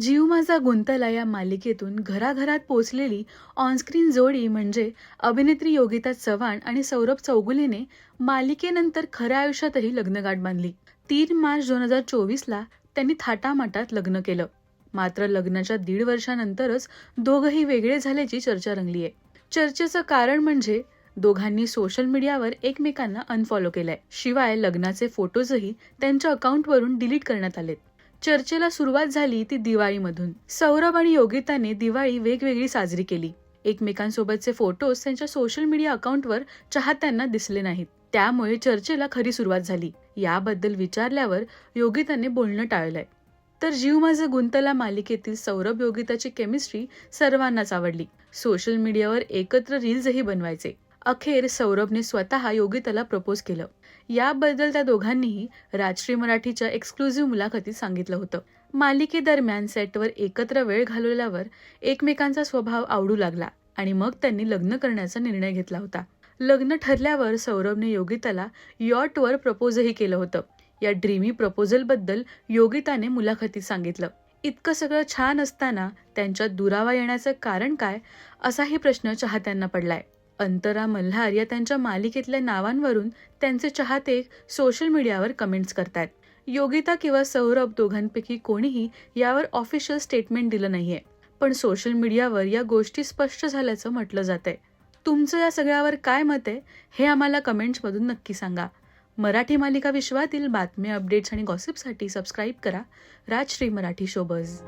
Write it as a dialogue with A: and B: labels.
A: जीव माझा गुंतला या मालिकेतून घराघरात पोचलेली ऑनस्क्रीन जोडी म्हणजे अभिनेत्री योगिता चव्हाण आणि सौरभ चौगुलेने मालिकेनंतर खऱ्या आयुष्यातही लग्नगाठ बांधली. तीन मार्च दोन हजार चोवीसला त्यांनी थाटामाटात लग्न केलं. मात्र लग्नाच्या दीड वर्षानंतरच दोघंही वेगळे झाल्याची चर्चा रंगली आहे चर्चेचं कारण म्हणजे दोघांनी सोशल मीडियावर एकमेकांना अनफॉलो केलंय. शिवाय लग्नाचे फोटोजही त्यांच्या अकाउंटवरून डिलीट करण्यात आलेत. चर्चेला सुरुवात झाली ती दिवाळीमधून. सौरभ आणि योगिताने दिवाळी वेगवेगळी साजरी केली. एकमेकांसोबतचे फोटोज त्यांच्या सोशल मीडिया अकाउंटवर चाहत्यांना दिसले नाहीत. त्यामुळे चर्चेला खरी सुरुवात झाली. याबद्दल विचारल्यावर योगिताने बोलणं टाळलंय. तर जीव माझं गुंतला मालिकेतील सौरभ योगिताची केमिस्ट्री सर्वांनाच आवडली. सोशल मीडियावर एकत्र रील्सही बनवायचे. अखेर सौरभने स्वतः योगिताला प्रपोज केलं. याबद्दल त्या दोघांनीही राजश्री मराठीच्या एक्सक्लुझिव्ह मुलाखतीत सांगितलं होतं. मालिकेदरम्यान सेटवर एकत्र वेळ घालवल्यावर एकमेकांचा स्वभाव आवडू लागला आणि मग त्यांनी लग्न करण्याचा निर्णय घेतला होता. लग्न ठरल्यावर सौरभने योगिताला यॉटवर प्रपोजही केलं होतं. या ड्रीमी प्रपोजलबद्दल योगिताने मुलाखतीत सांगितलं. इतकं सगळं छान असताना त्यांच्यात दुरावा येण्याचं कारण काय असाही प्रश्न चाहत्यांना पडलाय. अंतरा मल्हार या त्यांच्या मालिकेतल्या नावांवरून त्यांचे चाहते सोशल मीडियावर कमेंट्स करतात योगिता किंवा सौरभ दोघांपैकी कोणीही यावर ऑफिशियल स्टेटमेंट दिलं नाहीये. पण सोशल मीडियावर या गोष्टी स्पष्ट झाल्याचं म्हटलं जातंय. आहे तुमचं या सगळ्यावर काय मत आहे हे आम्हाला कमेंट्समधून नक्की सांगा. मराठी मालिका विश्वातील बातम्या अपडेट्स आणि गॉसिपसाठी सबस्क्राईब करा. राजश्री मराठी शोबज